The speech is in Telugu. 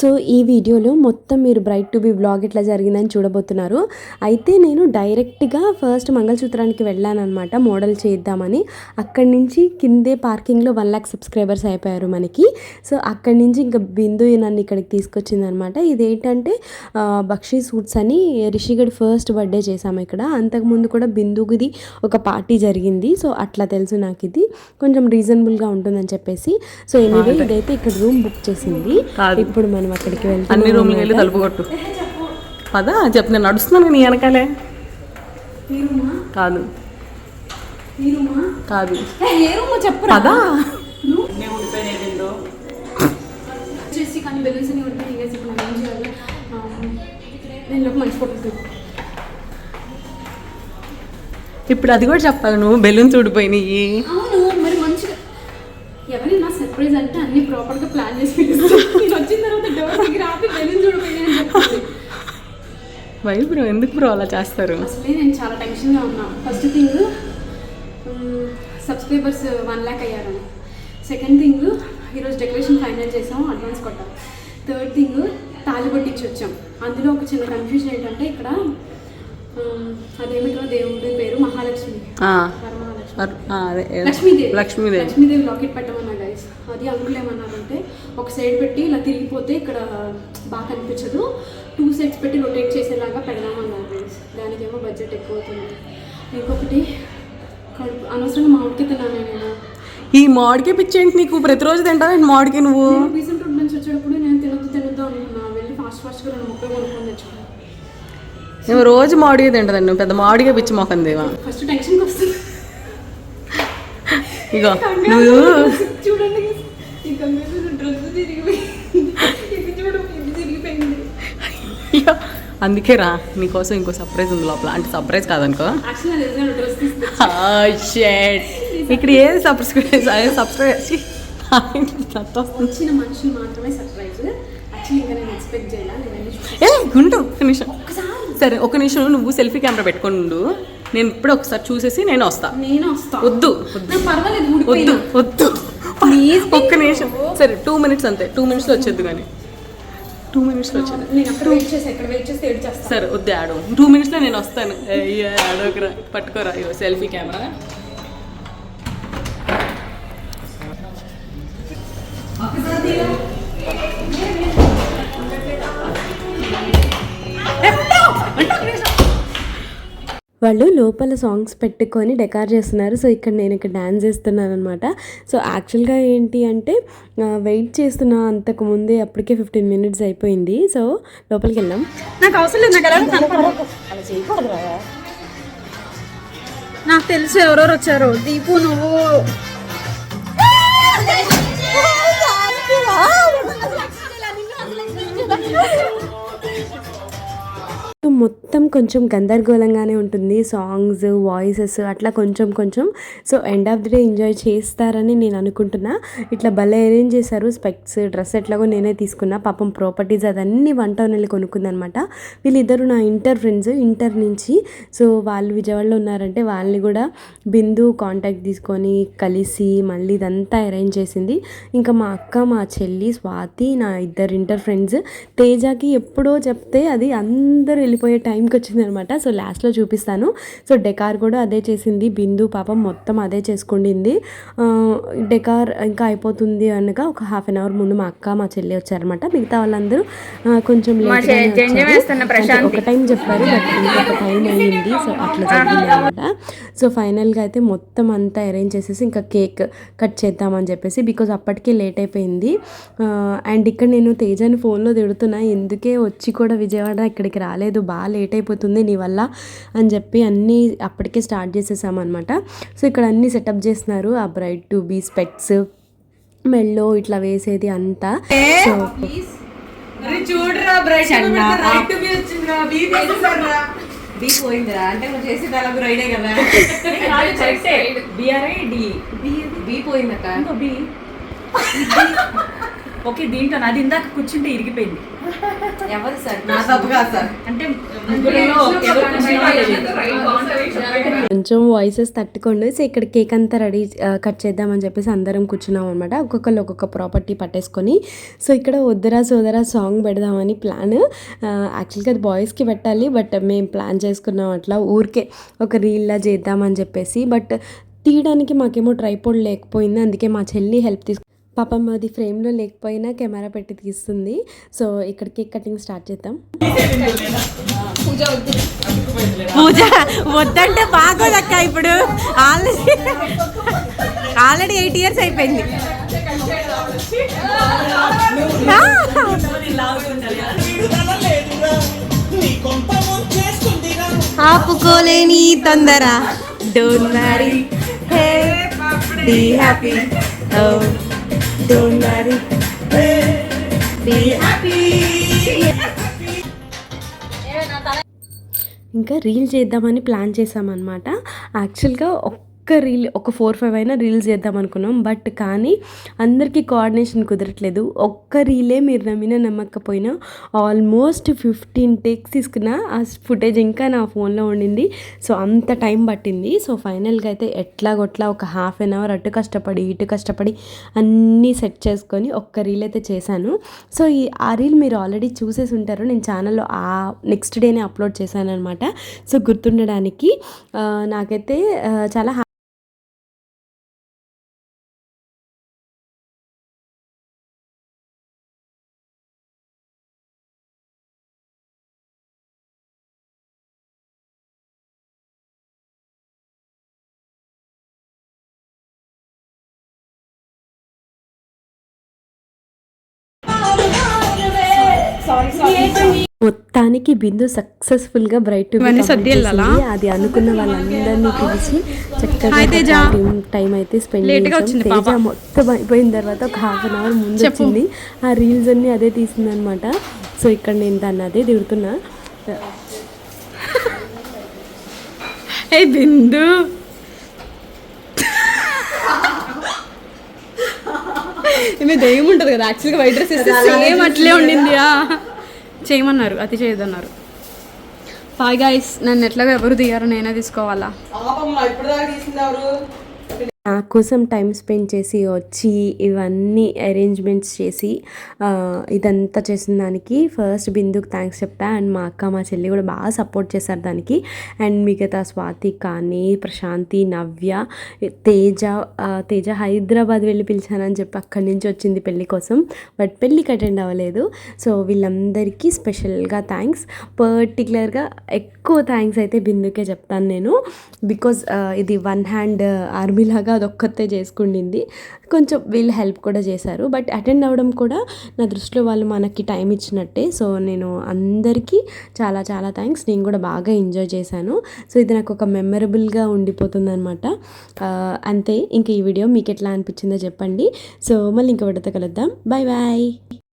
సో ఈ వీడియోలో మొత్తం మీరు బ్రైట్ టు బి వ్లాగ్ ఎట్లా జరిగిందని చూడబోతున్నారు. అయితే నేను డైరెక్ట్గా ఫస్ట్ మంగళసూత్రానికి వెళ్ళానమాట మోడల్ చేద్దామని. అక్కడి నుంచి కిందే పార్కింగ్లో వన్ ల్యాక్ సబ్స్క్రైబర్స్ అయిపోయారు మనకి. సో అక్కడి నుంచి ఇంకా బిందు నన్ను ఇక్కడికి తీసుకొచ్చింది అనమాట ఇదేంటంటే బక్షీ సూట్స్ అని రిషిగడ్ ఫస్ట్ బర్త్డే చేసాము ఇక్కడ. అంతకుముందు కూడా బిందుగుది ఒక పార్టీ జరిగింది. సో అట్లా తెలుసు నాకు ఇది కొంచెం రీజనబుల్గా ఉంటుందని చెప్పేసి. సో ఎనీవే ఇదైతే ఇక్కడ రూమ్ బుక్ చేసింది. ఇప్పుడు మనం అక్కడికి అన్ని వెళ్తున్నాం రూమ్లకి వెళ్ళి తలుపు కొట్టు. పదా చెప్పు నేను నడుస్తున్నాను నీ వెనకాలే. కాదు. కాదు. పదా. వచ్చేసి కానీ బెలూన్స్ అని ఉంటే ఇంకా ఇప్పుడు మనం ఏం చేయాలి? ఆ, నేను లోపు మంచి ఫోటోస్ దిగు. ఇప్పుడు అది కూడా చెప్పాలి నువ్వు బెలూన్స్ ఊడిపోయినాయి. అవును మరి మంచిగా. ఎవరైనా సర్ప్రైజ్ అంటే అన్ని ప్రాపర్గా ప్లాన్ చేసి పిలుస్తాను వచ్చిన తర్వాత డోర్ దగ్గర ఆపి వై బ్రో ఎందుకు బ్రో అలా చేస్తారు? అసలే నేను చాలా టెన్షన్గా ఉన్నా. First thing subscribers one lakh అయ్యారని సెకండ్ థింగ్ ఈరోజు డెకరేషన్ ఫైనల్ చేసాం అడ్వాన్స్ కొట్టాం. థర్డ్ థింగ్ తాళి కొట్టించి వచ్చాం. అందులో ఒక చిన్న కన్ఫ్యూజన్ ఏంటంటే ఇక్కడ అదేమిటో దేవుడి పేరు మహాలక్ష్మి. లక్ష్మీదేవి. లక్ష్మీదేవి. లక్ష్మీదేవి లాకెట్ పెట్టమన్నా గైస్ అది అంకుల్ ఏమన్నారంటే ఒక సైడ్ పెట్టి ఇలా తిరిగిపోతే ఇక్కడ బాగా కనిపించదు టూ సైడ్స్ పెట్టి రొటేట్ చేసేలాగా పెడదామన్నారు గైస్ దానికేమో బడ్జెట్ ఎక్కువ అవుతుంది ఇంకొకటి కడుపు అనవసరంగా మామిడికి తిన్నాను నేను. ఈ మామిడికి పిచ్చేంటి నీకు? ప్రతిరోజు తింటావు మామిడికి నువ్వు? రీసెంట్ రోడ్ నుంచి వచ్చేటప్పుడు నేను తినొద్దు తినొద్దు అనుకున్నా. వెళ్ళి ఫాస్ట్ ఫాస్ట్గా రెండు ముప్పై కొనుక్కొని తెచ్చుకున్నాను నువ్వు రోజు మామిడిగా తింటదండి నువ్వు పెద్ద మామిడిగా పిచ్చి మొఖం దేవా. ఫస్ట్ టెన్షన్కి వస్తుంది. ఇగో నువ్వు చూడండి అందుకే రా నీకోసం ఇంకో సర్ప్రైజ్ ఉంది లోపల. అంటే సర్ప్రైజ్ కాదనుకో. ఇక్కడ ఏది సబ్స్క్రైబ్ సబ్స్క్రైబ్ వచ్చిన మనుషులు మాత్రమే సర్ప్రైజ్ ఏ గుండు నిమిషం. సరే ఒక నిమిషం నువ్వు సెల్ఫీ కెమెరా పెట్టుకొని ఉండు. నేను ఇప్పుడు ఒకసారి చూసేసి నేను వస్తా. నేను వస్తా. వద్దు. వద్దు పర్వాలేదు వద్దు వద్దు. ఒక్క నిమిషం. సరే టూ మినిట్స్ అంతే. టూ మినిట్స్లో వచ్చేద్దు కానీ. టూ మినిట్స్లో వచ్చేది సరే వద్దు ఆడు టూ మినిట్స్లో నేను వస్తాను. అయ్యో ఆడోకరా పట్టుకోరా ఇగో సెల్ఫీ కెమెరా వాళ్ళు లోపల సాంగ్స్ పెట్టుకొని డెకార్ చేస్తున్నారు. సో ఇక్కడ నేను ఇక్కడ డ్యాన్స్ చేస్తున్నాను అనమాట సో యాక్చువల్గా ఏంటి అంటే వెయిట్ చేస్తున్నా అంతకు ముందే అప్పటికే ఫిఫ్టీన్ మినిట్స్ అయిపోయింది. సో లోపలికి వెళ్ళాం నాకు అవసరం లేదు నాకు నాకు తెలుసు ఎవరెవరు వచ్చారు. దీపు నువ్వు మొత్తం కొంచెం గందరగోళంగానే ఉంటుంది. సాంగ్స్ వాయిసెస్ అట్లా కొంచెం కొంచెం. So end of the day enjoy చేస్తారని నేను అనుకుంటున్నా. ఇట్లా భలే అరేంజ్ చేశారు. స్పెక్ట్స్ డ్రెస్ ఎట్లాగో నేనే తీసుకున్నా. పాపం ప్రాపర్టీస్ అదన్నీ వన్ టౌన్ వెళ్ళి కొనుక్కుందనమాట. వీళ్ళిద్దరు నా ఇంటర్ ఫ్రెండ్స్ ఇంటర్ నుంచి. సో వాళ్ళు విజయవాడలో ఉన్నారంటే వాళ్ళని కూడా బిందు కాంటాక్ట్ తీసుకొని కలిసి మళ్ళీ ఇదంతా అరేంజ్ చేసింది. ఇంకా మా అక్క మా చెల్లి స్వాతి నా ఇద్దరు ఇంటర్ ఫ్రెండ్స్ తేజాకి ఎప్పుడో చెప్తే అది అందరూ వెళ్ళి వెళ్ళిపోయే టైంకి వచ్చిందనమాట. సో లాస్ట్లో చూపిస్తాను. సో డెకార్ కూడా అదే చేసింది. బిందు పాపం మొత్తం అదే చేసుకుండింది. డెకార్ ఇంకా అయిపోతుంది అనగా ఒక హాఫ్ అన్ అవర్ ముందు మా అక్క మా చెల్లి వచ్చారనమాట. మిగతా వాళ్ళందరూ కొంచెం ఒక టైం చెప్పారు బట్ ఇంకొక టైం అయ్యింది సో అట్లా జరిగింది అనమాట. సో ఫైనల్గా అయితే మొత్తం అంతా అరేంజ్ చేసేసి ఇంకా కేక్ కట్ చేద్దామని చెప్పేసి బికాజ్ అప్పటికే లేట్ అయిపోయింది. అండ్ ఇక్కడ నేను తేజాని ఫోన్లో తిడుతున్నా. ఎందుకే వచ్చి కూడా విజయవాడ ఇక్కడికి రాలేదు. బాగా లేట్ అయిపోతుంది నీ వల్ల అని చెప్పి అన్నీ అప్పటికే స్టార్ట్ చేసేసామన్నమాట. సో ఇక్కడ అన్నీ సెటప్ చేస్తున్నారు. ఆ బ్రైట్ టు బీ స్పెక్ట్స్ మెల్లో ఇట్లా వేసేది అంతా. సో చూడరా పోయిందిరా. అంటే నువ్వు రైడే కదా. BRI D. B. B. Okay దీంట్లో అది ఇందాక కూర్చుంటే ఇరిగిపోయింది. ఎవరు సార్? నా తప్పు కాదు సార్. అంటే. కొంచెం వాయిసెస్ తట్టుకోండి. సో ఇక్కడ కేక్ అంతా రెడీ కట్ చేద్దామని చెప్పేసి అందరం కూర్చున్నాం అనమాట ఒక్కొక్కరు ఒక్కొక్క ప్రాపర్టీ పట్టేసుకొని. సో ఇక్కడ వద్దరా సోదరా సాంగ్ పెడదామని ప్లాన్ యాక్చువల్గా అది బాయ్స్కి పెట్టాలి బట్ మేము ప్లాన్ చేసుకున్నాం అట్లా. ఊరికే ఒక రీల్లా చేద్దామని చెప్పేసి. బట్ తీయడానికి మాకేమో ట్రైపోడ్ లేకపోయింది. అందుకే మా చెల్లి హెల్ప్ తీసుకు పాపం అది ఫ్రేమ్లో లేకపోయినా కెమెరా పెట్టి తీస్తుంది. సో ఇక్కడ కేక్ కటింగ్ స్టార్ట్ చేద్దాం. పూజ వద్దంటే బాగోదక్క ఇప్పుడు. ఆల్రెడీ ఆల్రెడీ ఎయిట్ ఇయర్స్ అయిపోయింది. ఆపుకోలేని తొందర. Don't happy Don't let it be happy. ఇంకా రీల్ చేద్దామని ప్లాన్ చేసామన్నమాట యాక్చువల్గా ఒక్క రీల్ ఒక ఫోర్ ఫైవ్ అయినా రీల్స్ చేద్దాం అనుకున్నాం. బట్ కానీ అందరికీ కోఆర్డినేషన్ కుదరట్లేదు. ఒక్క రీలే మీరు నమ్మినా నమ్మకపోయినా ఆల్మోస్ట్ ఫిఫ్టీన్ టేక్స్ తీసుకున్న ఆ ఫుటేజ్ ఇంకా నా ఫోన్లో ఉండింది. సో అంత టైం పట్టింది. సో ఫైనల్గా అయితే ఎట్లాగొట్లా ఒక హాఫ్ అన్ అవర్ అటు కష్టపడి ఇటు కష్టపడి అన్నీ సెట్ చేసుకొని ఒక్క రీల్ అయితే చేశాను. సో ఈ ఆ రీల్ మీరు ఆల్రెడీ చూసేసి ఉంటారు. నేను ఛానల్లో ఆ నెక్స్ట్ డేనే అప్లోడ్ చేశాను అనమాట సో గుర్తుండడానికి నాకైతే చాలా మొత్తానికి బిందు సక్సెస్ఫుల్గా బ్రైట్? అది అనుకున్న వాళ్ళందరినీ పిలిచి చక్కగా. టైం అయితే స్పెండ్ చేసాం తేజ. మొత్తం అయిపోయిన తర్వాత ఒక హాఫ్ అన్ అవర్ ముందు. వచ్చింది ఆ రీల్స్ అన్ని అదే తీసిందనమాట సో ఇక్కడ నేను దాన్ని అదే దిగుతున్నా ఏ బిందు ఈమె దయ్యం ఉంటుంది కదా యాక్చువల్గా వైట్ డ్రెస్ వేస్తే సేమ్ అట్లే ఉండింది. చేయమన్నారు అతి చేయదన్నారు. హాయ్ గాయస్ నన్ను ఎట్లాగో ఎవరు దిగారు నేనే తీసుకోవాలా? నా కోసం టైం స్పెండ్ చేసి వచ్చి ఇవన్నీ అరేంజ్మెంట్స్ చేసి ఇదంతా చేసిన దానికి ఫస్ట్ బిందుకు థ్యాంక్స్ చెప్తా. అండ్ మా అక్క మా చెల్లి కూడా బాగా సపోర్ట్ చేశారు దానికి. అండ్ మిగతా స్వాతి కానీ ప్రశాంతి నవ్య తేజ తేజ హైదరాబాద్ వెళ్ళి పిలిచానని చెప్పి అక్కడి నుంచి వచ్చింది పెళ్ళి కోసం. బట్ పెళ్ళికి అటెండ్ అవ్వలేదు. సో వీళ్ళందరికీ స్పెషల్గా థ్యాంక్స్ పర్టికులర్గా ఎక్కువ థ్యాంక్స్ అయితే బిందుకే చెప్తాను నేను. బికాజ్ ఇది వన్ హ్యాండ్ ఆర్మీ అది అదొక్కతే చేసుకుండింది. కొంచెం వీళ్ళు హెల్ప్ కూడా చేశారు. బట్ అటెండ్ అవ్వడం కూడా నా దృష్టిలో వాళ్ళు మనకి టైం ఇచ్చినట్టే. సో నేను అందరికీ చాలా చాలా థ్యాంక్స్ నేను కూడా బాగా ఎంజాయ్ చేశాను. సో ఇది నాకు ఒక మెమరబుల్గా ఉండిపోతుంది అనమాట అంతే. ఇంకా ఈ వీడియో మీకు ఎట్లా అనిపించిందో చెప్పండి. సో మళ్ళీ ఇంకొకటితో కలుద్దాం. Bye bye